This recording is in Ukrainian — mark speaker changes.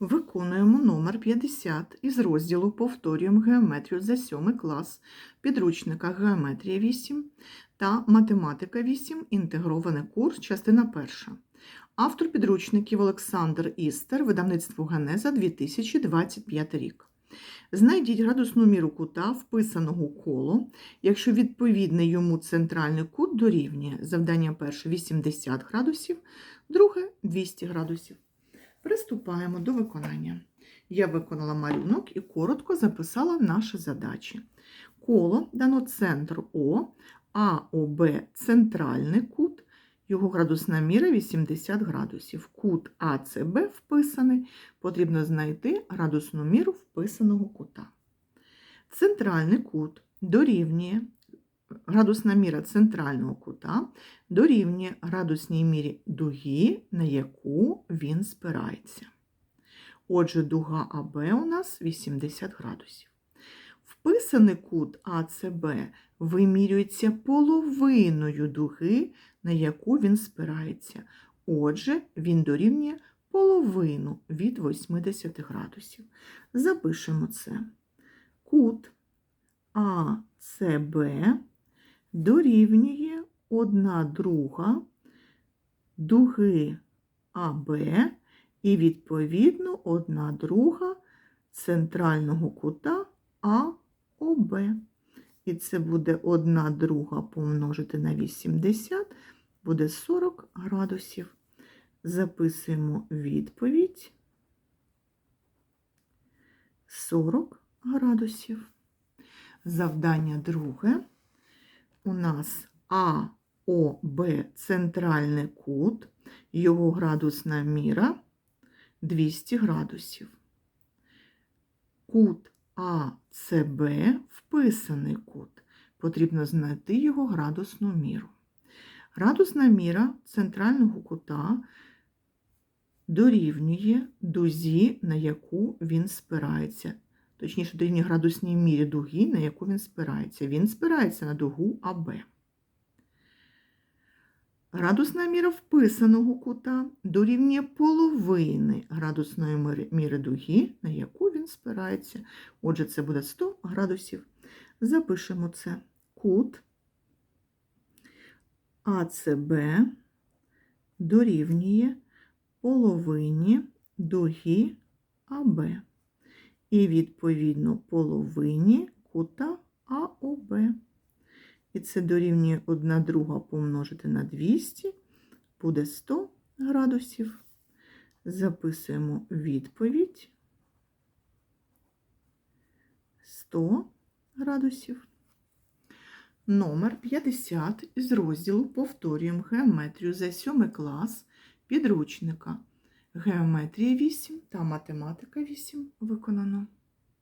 Speaker 1: Виконуємо номер 50 із розділу Повторюємо геометрію за 7 клас підручника Геометрія 8 та Математика 8. Інтегрований курс, частина 1. Автор підручників Олександр Істер, видавництво Генеза 2025 рік. Знайдіть градусну міру кута, вписаного коло, якщо відповідний йому центральний кут дорівнює завдання перше 80 градусів, друге 200 градусів. Приступаємо до виконання. Я виконала малюнок і коротко записала наші задачі. Коло дано центр О, АОБ центральний кут, його градусна міра 80 градусів. Кут АЦБ вписаний, потрібно знайти градусну міру вписаного кута. Центральний кут дорівнює градусна міра центрального кута дорівнює градусній мірі дуги, на яку він спирається. Отже, дуга АБ у нас 80 градусів. Вписаний кут АЦБ вимірюється половиною дуги, на яку він спирається. Отже, він дорівнює половину від 80 градусів. Запишемо це. Кут АЦБ дорівнює 1 друга дуги АБ і, відповідно, 1 друга центрального кута АОБ. І це буде 1 друга помножити на 80, буде 40 градусів. Записуємо відповідь 40 градусів. Завдання друге. У нас АОБ центральний кут, його градусна міра 200 градусів. Кут АЦБ вписаний кут. Потрібно знайти його градусну міру. Градусна міра центрального кута дорівнює дузі, на яку він спирається. Точніше, дорівнює градусній мірі дуги, на яку він спирається. Він спирається на дугу АБ. Градусна міра вписаного кута дорівнює половини градусної міри- дуги, на яку він спирається. Отже, це буде 100 градусів. Запишемо це. Кут АЦБ дорівнює половині дуги АБ. І, відповідно, половині кута АОБ. І це дорівнює 1 друга помножити на 200, буде 100 градусів. Записуємо відповідь 100 градусів. Номер 50 із розділу Повторюємо геометрію за 7 клас підручника. Геометрія 8 та математика 8 виконано.